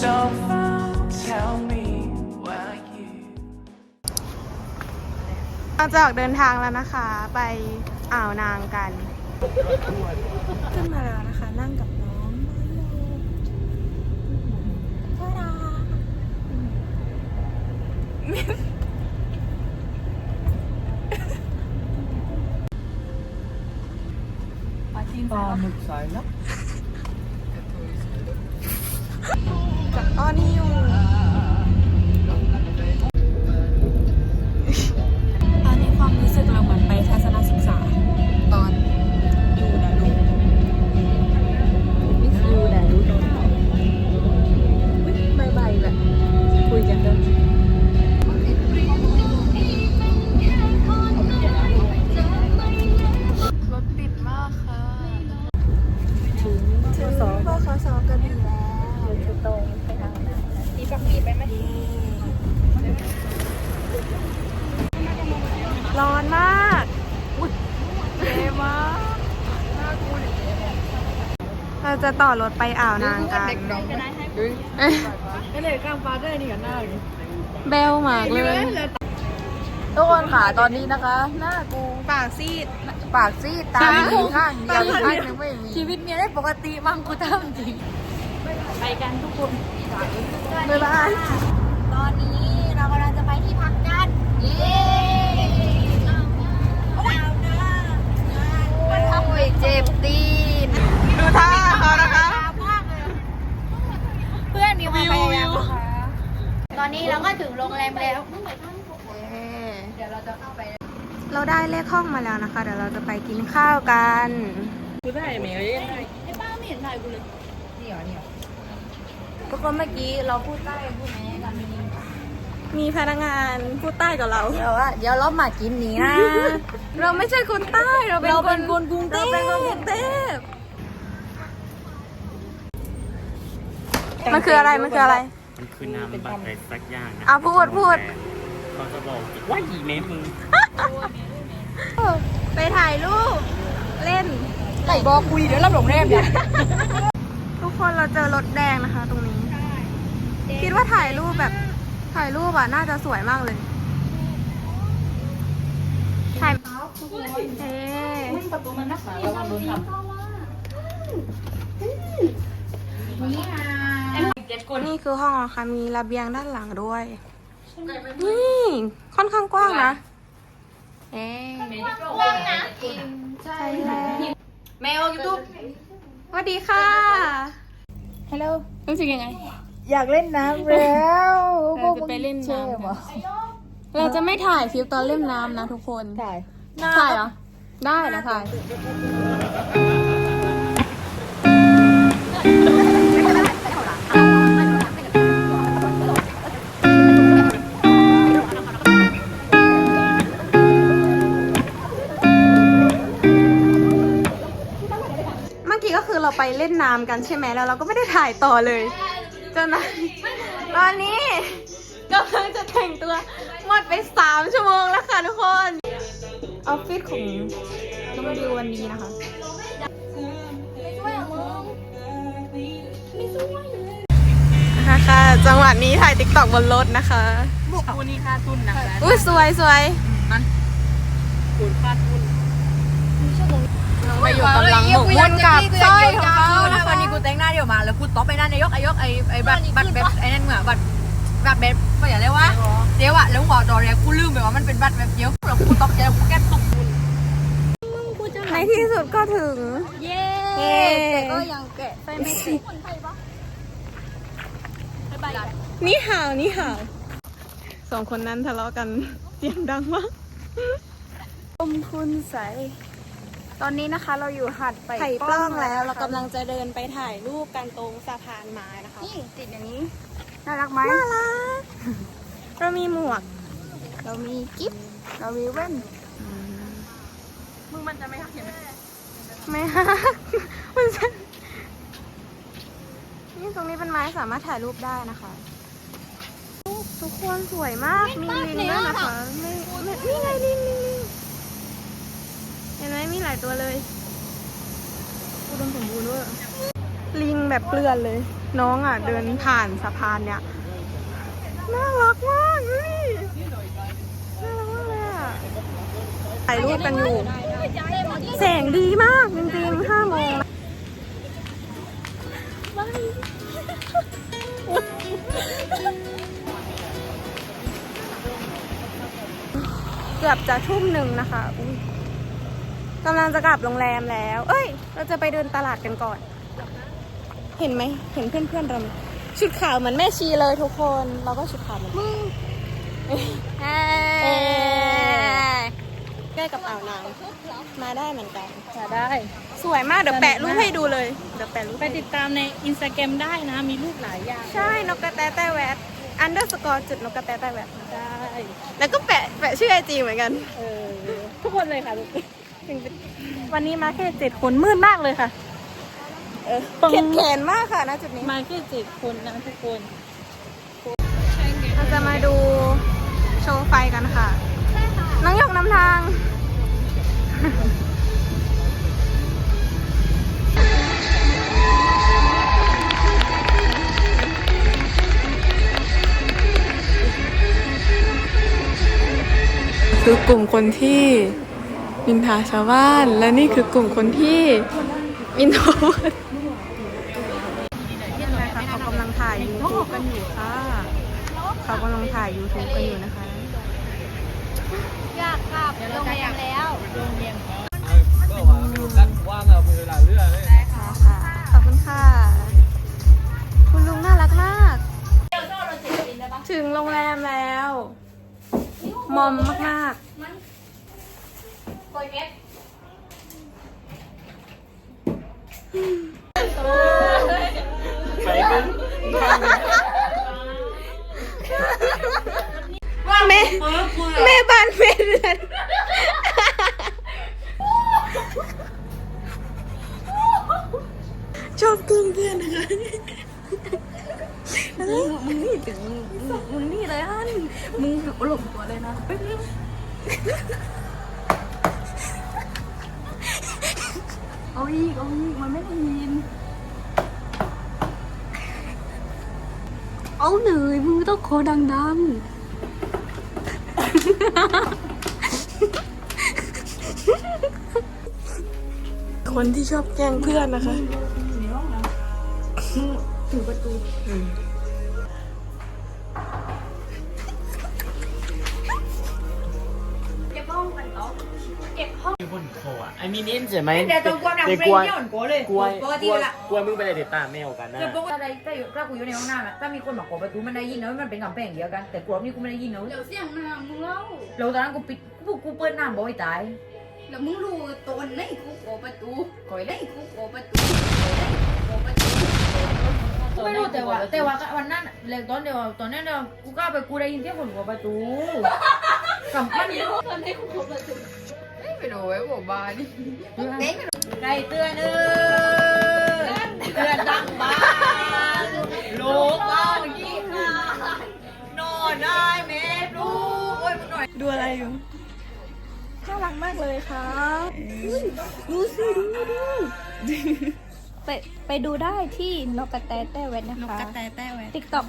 driving so far. Tell me where you. เราจะออกเดินทางแล้วนะคะ ไปอ่าวนางกัน ขึ้นมาแล้วนะคะ นั่งกับน้องมาโลทาดาปลาหมึกสายลับ กับ จะต่อรถไปอ่าวนางกันไม่เลยกล้ามปลาได้นี่กันหน้าเลยเบลมากเลย ทุกคนค่ะตอนนี้นะคะ หน้ากูปากซีด ปากซีดตาใช่มีข้างเดียวอีกตาข้างหนึงไม่มีชีวิตเมียได้ปกติมั่งกูทำจริง ไปกันทุกคนบ๊ายบายตอนนี้เรากำลังจะไปที่พักกัน เย้เอาหน้าเอาหน้าโอ้ยเจ็บตีน ดูท่าเขานะคะ เพื่อนมีความพยายามนะคะ ตอนนี้เราก็ถึงโรงแรมแล้ว เดี๋ยวเราจะเข้าไป เราได้เลขห้องมาแล้วนะคะ เดี๋ยวเราจะไปกินข้าวกันกูได้ไหมเอ้ยไอ้ป้าไม่เห็นถ่ายกูเลยนี่เหรอนี่เหรอทุกคนเมื่อกี้เราพูดใต้พูดไหมกันมีมีพนักงานพูดใต้กับเรา เดี๋ยวว่าเดี๋ยวเรามากินนี้นะ เราไม่ใช่คนใต้ เราเป็นเราคเป็นนคนกรุงเทพเราเป็นคนกรุงเทพมันคืออะไร มันคืออะไร มันคือนามบัตรอะไรสักอย่างนะอะพูดพูด เขาจะบอกว่าอีเมลมึงไปถ่ายรูป เล่นไหนบอกคุยเดี๋ยวรับโรงแรมเนี่ยทุกคนเราเจอรถแดงนะคะ ตรงนี้ คิดว่าถ่ายรูปแบบถ่ายรูปอะน่าจะสวยมากเลย ถ่ายเอ๊ะประตูมันนักหนาระวังโดนทำนี่คื อห้องนะคะมีระเบียงด้านหลังด้วย นี่ค่อนข้างกว้างนะ เอ๊ะใช่แล้วแมวยูทูบสวัสดีค่ะ ฮัลโหลรู้สึกยังไง อยากเล่นน้ำแล้วเราจะไปเล่นน้ำกันเราจะไม่ถ่ายคลิปตอนเล่นน้ำนะทุกคน ถ่าย ถ่ายเหรอ ได้นะถ่าย ล่นน้ำกันใช่ไหมแล้วเราก็ไม่ได้ถ่ายต่อเลยจนนะตอนนี้กำลังจะแต่งตัวหมดไปสามชั่วโมงแล้วค่ะทุกคนออฟฟิศของน้องดิววันนี้นะคะค่ะค่ะจังหวะนี้ถ่ายติ๊กต็อกบนรถนะคะบุกคูนี่ค่าทุนนะคะอุ้ยสวยสวยมันคูณค่าทุน ไปอยู่กำลังหมกมุ่นกับสร้อยของเขานะนะคะวันนี้กูแต่งหน้าเดี๋ยวมา แล้วกูต๊อปไปนั่นนายกไอ้ยกไอ้ไอ้บัตรบัตรเบบไอ้นั่นเหมือนบัตรบัตรเบบไม่อยากเรียกว่าเดี๋ยวอะแล้วหัวตอนแรกกูลืมไปว่ามันเป็นบัตรแบบเดียวแล้วกูต๊อปเดี๋ยวกูแก้ตุกในที่สุดก็ถึงเย้เย้แต่ก็ยังแกะไปไม่ถึงนี่ห่าวนี่ห่าวสองคนนั้นทะเลาะกันเสียงดังมากอมคุณใส ตอนนี้นะคะเราอยู่หัดไปไผ่ปล้องแล้วเรากำลังจะเดินไปถ่ายรูปกันตรงสะพานไม้นะคะนี่ติดอย่างนี้น่ารักไหมน่ารักเรามีหมวก เรามีกิฟต์เรามีแว่นไม่ฮักมันจะนี่ตรงนี้เป็นไม้สามารถถ่ายรูปได้นะคะทุกคนสวยมากมีลิงด้วยนะคะไม่ไม่นี่ไงลิงลิงลิง เห็นไหมมีหลายตัวเลยอุดมสมบูรณ์ด้วยลิงแบบเปลือนเลย น้องอะเดินผ่านสะพานเนี่ยน่ารักมากเฮ้ยน่ารักมากเลยอะถ่ายรูปกันอยู่ แสงดีมากจริงๆห้าโมงเกือบจะทุ่มหนึ่งนะคะอุ๊ย กำลังจะกลับโรงแรมแล้ว เอ้ย เราจะไปเดินตลาดกันก่อน เห็นไหม เห็นเพื่อนๆเราไหมชุดขาวเหมือนแม่ชีเลยทุกคน เราก็ชุดขาวเหมือนกันเอ้ยใกล้กับอ่าวนางมาได้เหมือนกัน จะได้ สวยมาก เดี๋ยวแปะรูปให้ดูเลย เดี๋ยวแปะรูปไปติดตามในอินสตาแกรมได้นะ มีรูปหลายอย่าง ใช่ นกกระแตแต้แวด underscore จุดนกกระแตแต้แวดได้ แล้วก็แปะแปะชื่อไอจีเหมือนกัน เออ ทุกคนเลยค่ะลูก วันนี้มาแค่เจ็ดคนมืดมากเลยค่ะ เออเข็นแขนมากค่ะณจุดนี้มาแค่เจ็ดคนนะทุกคนเราจะมาดูโชว์ไฟกันค่ะ น้องหยกนำทาง คือกลุ่มคนที่ นินทาชาวบ้านและนี่คือกลุ่มคนที่อินโทรเวิร์ตนะคะเขากำลังถ่าย YouTube กันอยู่ค่ะเขากำลังถ่าย YouTube กันอยู่นะคะอยากกลับโรงแรมแล้วค่ะขอบคุณค่ะ คุณลุงน่ารักมาก ถึงโรงแรมแล้ว มอมมากๆ ไปกันแม่แม่บ้านแม่เรือนชอบกึ้งเพื่อนนะคะมึงนี่ถึงมึงนี่เลยฮันมึงหลบตัวเลยนะ อาอีกเอาอีกมันไม่ได้ยิน เอาเหนื่อยมึงต้องขอดังๆ คนที่ชอบแกล้งเพื่อนนะคะ บนคออะไอ้มีนิ่มใช่ไหมเดี๋ยวตัวกลัวนังเปรกลัวย์เนี่ยอ่อนกลัวเลยกลัวปกติลัวละกลัวมึงไปเลยติดตามแมวกันนะคือปกติอะไรถ้าอยู่ถ้ากูอยู่ในห้องน้ำอะถ้ามีคนมาขอประตูมันได้ยินนะว่ามันเป็นกำแพงเดียวกันแต่กลัวนี่กูไม่ได้ยินนะเดี๋ยวเสียงน้ำมึงเล่าแล้วตอนนั้นกูปิดกูกูเปิดน้ำบ่อยตายเดี๋ยวมึงรู้ตัวไหนกูโกประตูคอยไหนกูโกประตูกประตูกูไม่รู้แต่ว่าแต่ว่าวันนั้นแล้วตอนเดียวตอนนั้นเดียวกูกล้าไปกูได้ยินเสียงคนขอประตูสำคัญคนไหนกูโกประตู ไปดูไว้บอกบ้านใครเตือนเออเตือนดังบ้านลูกบ้านยี่ห้านอนได้แม่ลูกโอ้ยมึงหน่อยดูอะไรอยู่น่ารักมากเลยครับดูสิดูดูไปไปดูได้ที่นกกระแตแต้แวดนะคะนกกระแตแต้แวดติ๊กต็อก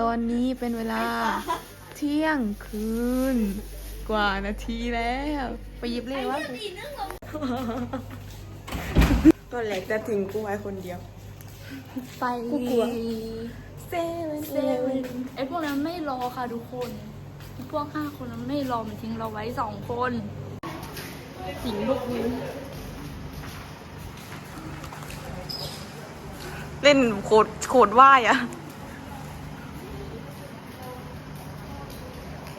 ตอนนี้เป็นเวลา เที่ยงคืน กว่านาทีแล้ว ไปหยิบเลขว่าตัวเล็กจะทิ้งกูไว้คนเดียว ไปกูกลัวเซเว่นเซเว่นไอพวกนั้นไม่รอค่ะทุกคนไอ้พวกห้าคนนั้นไม่รอมันทิ้งเราไว้สองคนทิ้งพวกกูเล่นโคดโคดว่ายอะ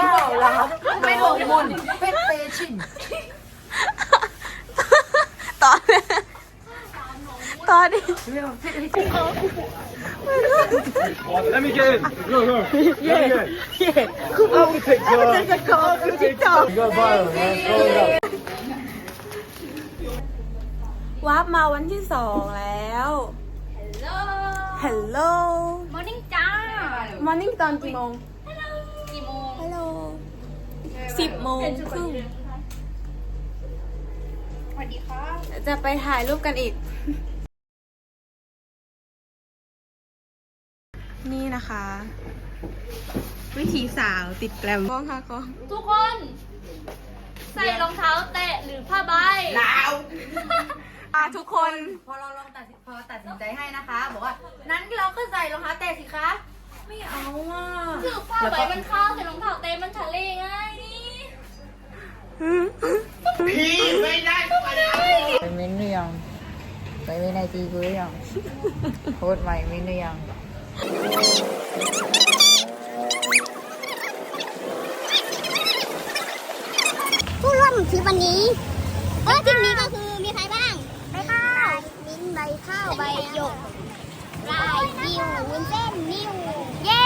ข้าวหลามไม่ลงมนเฟสเตชินตอนต่อดิ Let me get in. Go, go. Let me get in. เย่คือเอาจะจะกอคือจิ๊กจอก Go viral, man. Go วาร์ปมาวันที่สองแล้วฮัลโหล มอร์นิ่งจ้ามอร์นิ่งตอนกี่โมง สิบโมงครึ่งสวัสดีค่ะจะไปถ่ายรูปกันอีก นี่นะคะ วิธีสาวติดแกรมกล้องค่ะกล้องทุกคน ใส่รองเท้าแตะหรือผ้าใบลาวอะทุกคนพอเราลองตัดสินพอตัดสินใจให้นะคะ บอกว่า นั้นเราก็ใส่รองเท้าแตะสิคะ ไม่เอาอะ ถือผ้าใบมันเข้าใส่รองเท้าเตะมันทะเล ไงไปเม้นหรือยังไปเม้นไอจีกูหรือยังโพสต์ใหม่เม้นหรือยังผู้ร่วมทริปวันนี้เออทริปนี้ก็คือมีใครบ้างใบข้าวมิ้นท์ใบข้าวใบหยกลายยิววุ้นเส้นนิวเย้